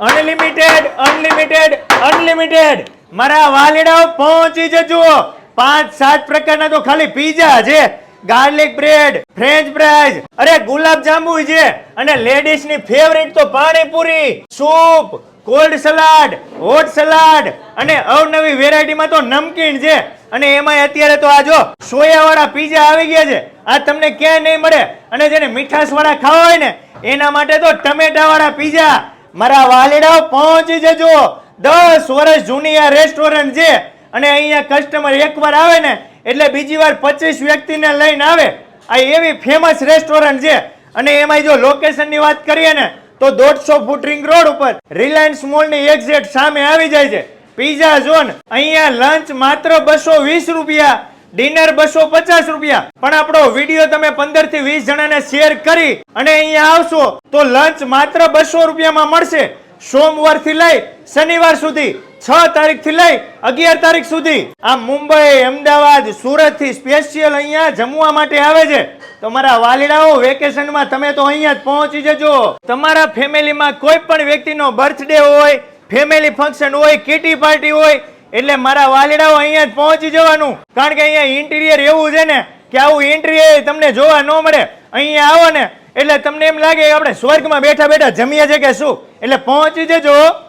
Unlimited unlimited unlimited મારા વાલીડાઓ પહોંચી જજો. પાંચ, સાત પ્રકારના તો ખાલી પીઝા છે. ગાર્લિક બ્રેડ ફ્રેન્ચ ફ્રાઈઝ અરે ગુલાબ જાંબુ છે. અને લેડીઝની ફેવરિટ તો panipuri soup cold salad hot salad અને અવનવી વેરાયટીમાં તો નમકીન છે. અને એમાંય અત્યારે તો આ જો સોયા વાળા પીઝા આવી ગયા છે. આ તમને ક્યાંય નહીં મળે. અને જેને મીઠાશવાળા ખાવા હોય ને, એના માટે તો ટમેટા વાળા પીઝા મારા વાલીડાઓ પહોંચી જજો. દસ વર્ષ જૂની આ રેસ્ટોરન્ટ છે અને અહીંયા કસ્ટમર એકવાર આવે ને, એટલે બીજી વાર પચીસ વ્યક્તિને લઈને આવે. આ એવી ફેમસ રેસ્ટોરન્ટ છે. અને એમાં જો લોકેશનની વાત કરીએ ને, તો દોઢસો ફૂટ રિંગ રોડ ઉપર રિલાયન્સ મોલની એક્ઝેટ સામે આવી જાય છે. પીઝા ઝોન અહીંયા લંચ માત્ર બસો વીસ રૂપિયા. ડિનર બસો પચાસ રૂપિયા. પણ આપણો વીડિયો તમે પંદરથી વીસ જણાને શેર કરી અને અહીંયા આવશો તો લંચ માત્ર બસો રૂપિયામાં મળશે. સોમવારથી લઈ શનિવાર સુધી, છ તારીખથી લઈ અગિયાર તારીખ સુધી. આ મુંબઈ, અમદાવાદ સુરતથી સ્પેશિયલ અહીંયા જમવા માટે આવે છે. તમારા વાલીડાઓ વેકેશનમાં તમે તો અહીંયા જ પહોંચી જજો. તમારા ફેમિલીમાં કોઈ પણ વ્યક્તિનો બર્થડે હોય ફેમિલી ફંક્શન હોય કિટી પાર્ટી હોય એટલે મારા વાલડાઓ અહીંયા જ પહોંચી જવાનું. કારણ કે અહીંયા ઇન્ટિરિયર એવું છે ને કે આવું ઇન્ટિરિયર તમને જોવા ન મળે. અહીંયા આવો ને. એટલે તમને એમ લાગે કે આપણે સ્વર્ગમાં બેઠા બેઠા જમીએ છે કે શું? એટલે પહોંચી જજો.